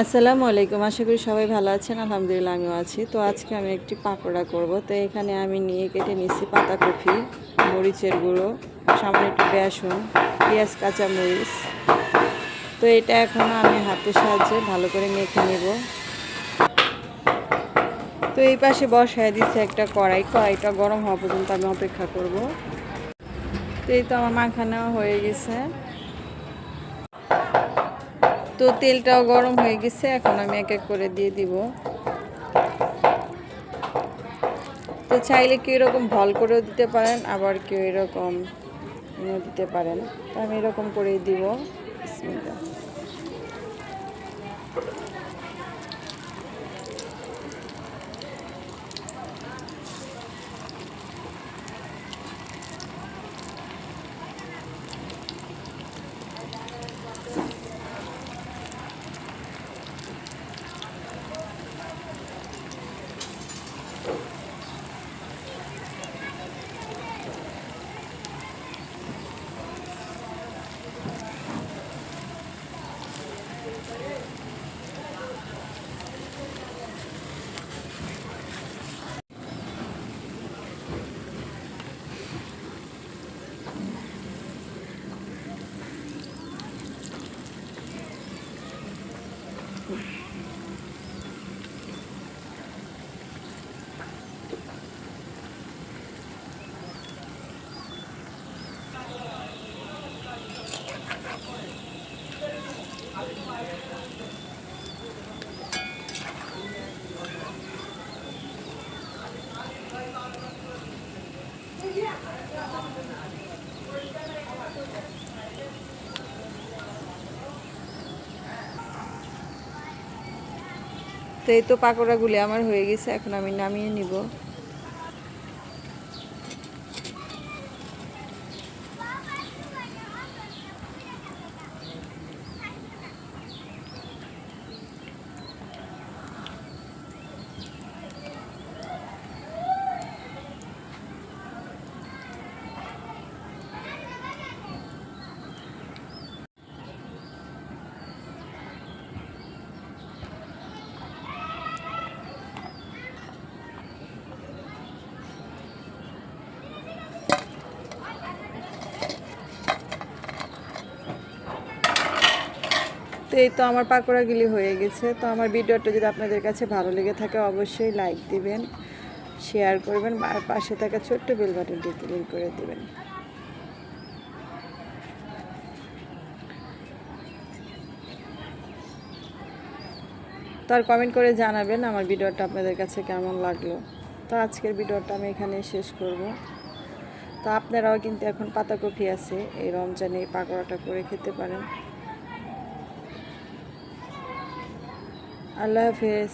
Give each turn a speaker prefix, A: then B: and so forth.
A: আসসালামু আলাইকুম, আশা করি সবাই ভালো আছেন, আলহামদুলিল্লাহ আমিও আছি। তো আজকে আমি একটি পাকোড়া করব। তো এখানে আমি নিয়ে কেটে নিচ্ছি পাতাকপি মরিচের গুঁড়ো সামনে একটু বেসন, পেঁয়াজ কাঁচা মরিচ তো এটা এখন আমি হাতের সাহায্যে ভালো করে মেখে নেব। তো এই পাশে বসায় দিচ্ছে একটা কড়াই। কড়াইটা গরম হওয়া পর্যন্ত আমি অপেক্ষা করব। তো এই তো আমার মাখানো হয়ে গেছে। তো তেলটাও গরম হয়ে গেছে, এখন আমি এক এক করে দিয়ে দিব। তো চাইলে কেউ এরকম ভল করেও দিতে পারেন, আবার কেউ এরকম দিতে পারেন। তো আমি এরকম করেই দিব। তো এই তো পাকোড়াগুলি আমার হয়ে গেছে এখন আমি নামিয়ে নিব। তো এই তো আমার পাকোড়াগুলি হয়ে গেছে। তো আমার ভিডিওটা যদি আপনাদের কাছে ভালো লেগে থাকে অবশ্যই লাইক দিবেন শেয়ার করবেন আর পাশে থাকা ছোট্ট বেল বাটনটি ক্লিক করে দিবেন। তার কমেন্ট করে জানাবেন আমার ভিডিওটা আপনাদের কাছে কেমন লাগল। তো আজকের ভিডিওটা আমি এখানে শেষ করব। তো আপনারাও কিন্তু এখন পাতাকপি আছে, এই রমজানে এই পাকোড়াটা করে খেতে পারেন। আল্লাহ হাফেজ